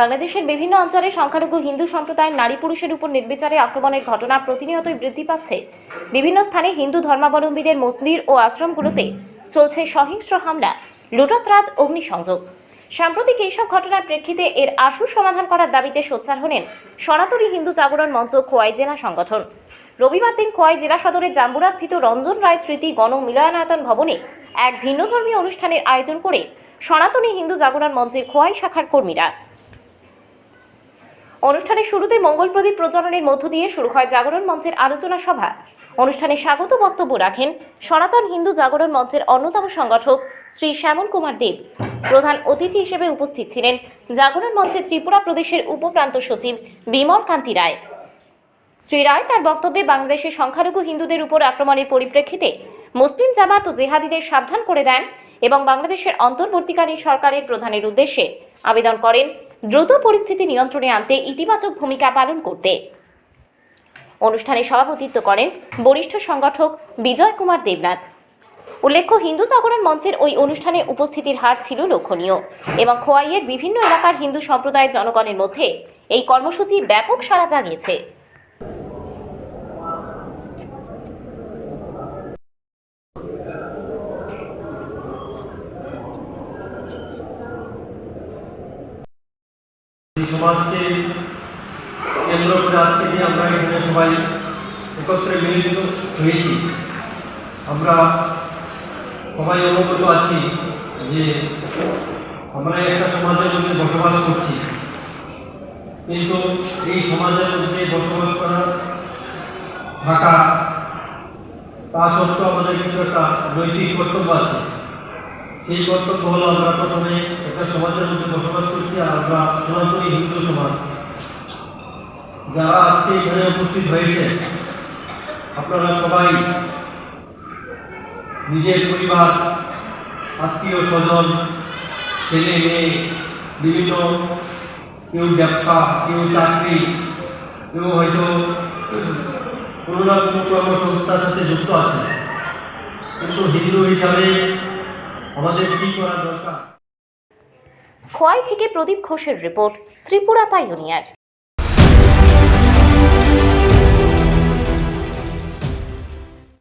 বাংলাদেশের বিভিন্ন অঞ্চলে সংখ্যালঘু হিন্দু সম্প্রদায়ের নারী পুরুষের উপর নির্বিচারে আক্রমণের ঘটনা প্রতিনিয়তই বৃদ্ধি পাচ্ছে। বিভিন্ন স্থানে হিন্দু ধর্মাবলম্বীদের মন্দির ও আশ্রমগুলোতে চলছে সহিংস্র হামলা, লুটতরাজ, অগ্নিসংযোগ। সাম্প্রতিক এইসব ঘটনার প্রেক্ষিতে এর আশু সমাধান করার দাবিতে সোচ্চার হলেন সনাতনী হিন্দু জাগরণ মঞ্চ খোয়াই জেলা সংগঠন। রবিবার দিন খোয়াই জেলা সদরের জাম্বুরা স্থিত রঞ্জন রায় স্মৃতি গণ মিলনায়তন ভবনে এক ভিন্নধর্মী অনুষ্ঠানের আয়োজন করে সনাতনী হিন্দু জাগরণ মঞ্চের খোয়াই শাখার কর্মীরা অনুষ্ঠানের শুরুতে মঙ্গল প্রদীপ প্রজ্বলনের মধ্য দিয়ে শুরু হয় জাগরণ মঞ্চের আলোচনা সভা। অনুষ্ঠানে স্বাগত বক্তব্য রাখেন সনাতন হিন্দু জাগরণ মঞ্চের অন্যতম সংগঠক শ্রী শ্যামল কুমার দেব। প্রধান অতিথি হিসেবে উপস্থিত ছিলেন জাগরণ মঞ্চের ত্রিপুরা প্রদেশের উপপ্রান্ত সচিব বিমল কান্তি রায়। শ্রী রায় তার বক্তব্যে বাংলাদেশের সংখ্যালঘু হিন্দুদের উপর আক্রমণের পরিপ্রেক্ষিতে মুসলিম জামাত ও জেহাদিদের সাবধান করে দেন এবং বাংলাদেশের অন্তর্বর্তীকালীন সরকারের প্রধানের উদ্দেশ্যে আবেদন করেন দ্রুত পরিস্থিতি নিয়ন্ত্রণে আনতে ইতিবাচক ভূমিকা পালন করতে। অনুষ্ঠানে সভাপতিত্ব করেন বরিষ্ঠ সংগঠক বিজয় কুমার দেবনাথ। উল্লেখ্য, হিন্দু জাগরণ মঞ্চের ওই অনুষ্ঠানে উপস্থিতির হার ছিল লক্ষণীয় এবং খোয়াইয়ের বিভিন্ন এলাকার হিন্দু সম্প্রদায়ের জনগণের মধ্যে এই কর্মসূচি ব্যাপক সাড়া জাগিয়েছে। সমাজকে কেন্দ্র করে আজকে যে আমরা এখানে সবাই একত্রে মিলিত হয়েছি, আমরা সবাই অবগত আছি যে আমরা একটা সমাজের মধ্যে বসবাস করছি। কিন্তু এই সমাজের মধ্যে বসবাস করার থাকা তা সত্ত্বেও আমাদের কিছু একটা নৈতিক কর্তব্য আছে। সেই কর্তব্য হলো আমরা প্রথমে একটা সমাজের মধ্যে বসবাস করছি আর আমরা সনাতনী হিন্দু সমাজ। যারা আজকে এখানে উপস্থিত হয়েছে, আপনারা সবাই, নিজের পরিবার, আত্মীয় স্বজন, ছেলে মেয়ে, বিভিন্ন কেউ ব্যবসা, কেউ চাকরি, কেউ হয়তো কোনো না কোনো কর্মসংস্থার সাথে যুক্ত আছে। কিন্তু হিন্দু হিসাবে আমাদের কি করা দরকার? খোয়াই থেকে প্রদীপ ঘোষের রিপোর্ট ত্রিপুরা পাইওনিয়ার